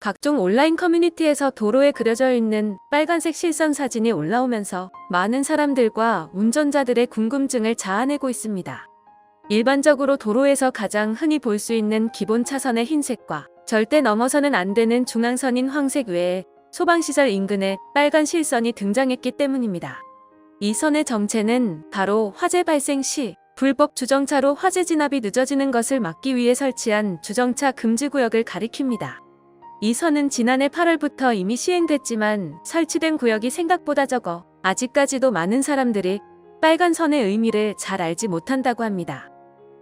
각종 온라인 커뮤니티에서 도로에 그려져 있는 빨간색 실선 사진이 올라오면서 많은 사람들과 운전자들의 궁금증을 자아내고 있습니다. 일반적으로 도로에서 가장 흔히 볼 수 있는 기본 차선의 흰색과 절대 넘어서는 안 되는 중앙선인 황색 외에 소방시설 인근에 빨간 실선이 등장했기 때문입니다. 이 선의 정체는 바로 화재 발생 시 불법 주정차로 화재 진압이 늦어지는 것을 막기 위해 설치한 주정차 금지 구역을 가리킵니다. 이 선은 지난해 8월부터 이미 시행됐지만 설치된 구역이 생각보다 적어 아직까지도 많은 사람들이 빨간 선의 의미를 잘 알지 못한다고 합니다.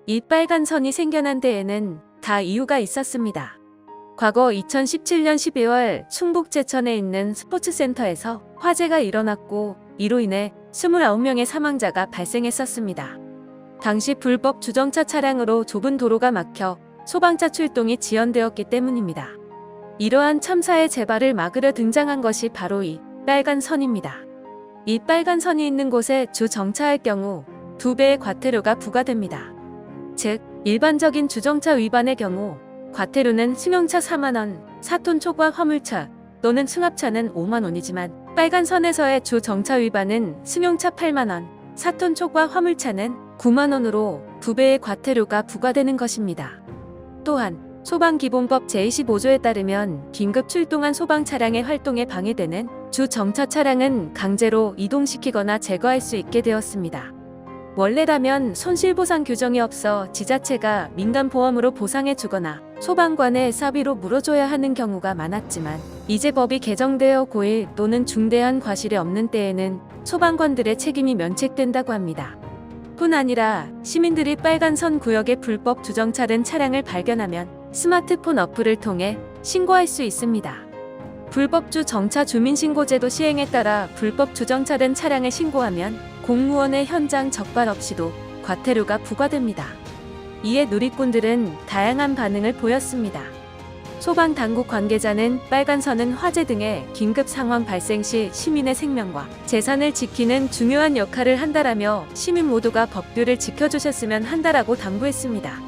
이 빨간 선이 생겨난 데에는 다 이유가 있었습니다. 과거 2017년 12월 충북 제천에 있는 스포츠센터에서 화재가 일어났고 이로 인해 29명의 사망자가 발생했었습니다. 당시 불법 주정차 차량으로 좁은 도로가 막혀 소방차 출동이 지연되었기 때문입니다. 이러한 참사의 재발을 막으려 등장한 것이 바로 이 빨간 선입니다. 이 빨간 선이 있는 곳에 주 정차할 경우 두 배의 과태료가 부과됩니다. 즉, 일반적인 주정차 위반의 경우 과태료는 승용차 4만원, 4톤 초과 화물차 또는 승합차는 5만원이지만 빨간 선에서의 주 정차 위반은 승용차 8만원, 4톤 초과 화물차는 9만원으로 두 배의 과태료가 부과되는 것입니다. 또한 소방기본법 제25조에 따르면 긴급 출동한 소방 차량의 활동에 방해되는 주 정차 차량은 강제로 이동시키거나 제거할 수 있게 되었습니다. 원래라면 손실보상 규정이 없어 지자체가 민간보험으로 보상해 주거나 소방관의 사비로 물어줘야 하는 경우가 많았지만 이제 법이 개정되어 고일 또는 중대한 과실이 없는 때에는 소방관들의 책임이 면책된다고 합니다. 뿐 아니라 시민들이 빨간 선 구역에 불법 주정차된 차량을 발견하면 스마트폰 어플을 통해 신고할 수 있습니다. 불법주 정차 주민신고제도 시행에 따라 불법 주정차된 차량을 신고하면 공무원의 현장 적발 없이도 과태료가 부과됩니다. 이에 누리꾼들은 다양한 반응을 보였습니다. 소방 당국 관계자는 빨간 선은 화재 등의 긴급 상황 발생 시 시민의 생명과 재산을 지키는 중요한 역할을 한다라며 시민 모두가 법규를 지켜주셨으면 한다라고 당부했습니다.